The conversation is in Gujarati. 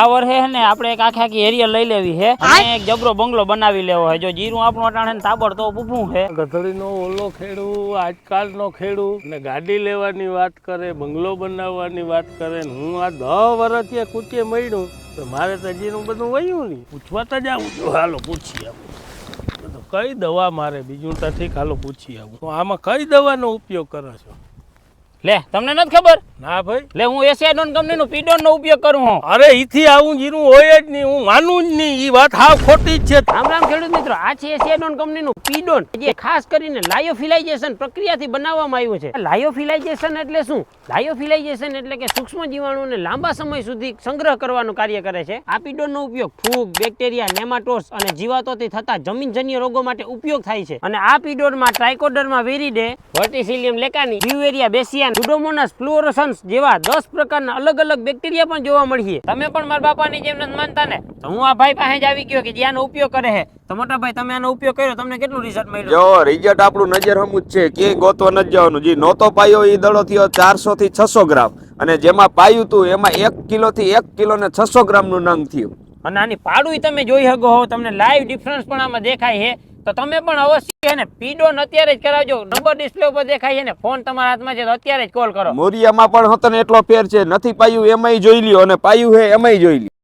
આ વર્ષે હે ને આપણે એક આખી આખી એરિયા લઈ લેવી છે અને એક જબરો બંગલો બનાવી લેવો છે જો જીરું આપણું અટાણે તાબડ તો ઊભું છે ગધડીનો ઓલો ખેડૂ આજકાલનો ખેડૂ. ને ગાડી લેવાની વાત કરે બંગલો બનાવવાની વાત કરે ને હું આ દહ વર્ષથી કૂટીએ મળ્યું તો મારે તો જીરું બધું વયું નહીં. પૂછવા તો જાઉં. છું હાલો પૂછી આવું. તો કઈ દવા મારે? બીજું તો ઠીક હાલો પૂછી આવું. તો આમાં કઈ દવાનો ઉપયોગ કરો છો? લે તમને નથી ખબર? ના ભાઈ. લે હું એશિયાડોન કંપનીનું પીડોન નો ઉપયોગ કરું હું. અરે ઈથી આવું જીરું હોય જ નહીં હું માનું જ નહીં. એ વાત હાવ ખોટી જ છે. રામ રામ ખેડૂત મિત્રો આ છે એસિયાડોન કંપનીનું પીડોન જે ખાસ કરીને લાયોફિલાઇઝેશન પ્રક્રિયાથી બનાવવામાં આવ્યું છે. લાયોફિલાઇઝેશન એટલે શું? લાયોફિલાઇઝેશન એટલે કે સૂક્ષ્મ જીવાણુને લાંબા સમય સુધી સંગ્રહ કરવાનું કાર્ય કરે છે. આ પીડોનનો ઉપયોગ ફૂગ બેક્ટેરિયા નેમાટોસ અને જીવાતોથી થતા જમીનજન્ય રોગો માટે ઉપયોગ થાય છે. અને આ પીડોનમાં Trichoderma viride Verticillium lecanii Beauveria bassiana Pseudomonas fluorescens જેવા દસ પ્રકારના અલગ અલગ બેક્ટેરિયા પણ જોવા મળીએ. તમે પણ મારા બાપાની જેમ નથી માનતા ને? તો હું આ ભાઈ પાસે જ આવી ગયો કે જે આનો ઉપયોગ કરે છે. તો મોટા ભાઈ તમે આનો ઉપયોગ કર્યો તમને કેટલું રિઝલ્ટ મળ્યું? જો રિઝલ્ટ આપણું નજર હમું જ છે. કે ગોતવા નથી જવાનું. જે નહોતો પાયો એ દડો થયો ચારસો થી છસો ગ્રામ. અને જેમાં પાયું તું એમાં એક કિલો થી એક કિલો ને છસો ગ્રામનું નંગ થયું. અને આની પાડું તમે જોઈ શકો હો તમને લાઈવ ડિફરન્સ પણ આમાં દેખાય છે. તો તમે પણ અવશ્ય એને પીડોન અત્યારે જ કરાવજો. નંબર ડિસ્પ્લે ઉપર દેખાય છે ને, ફોન તમારા હાથમાં છે તો અત્યારે જ કોલ કરો. મોરિયામાં પણ હતો ને એટલો ફેર છે, નથી પાયું, એમાંય જોઈ લ્યો અને પાયું હે, એમાંય જોઈ લ્યો.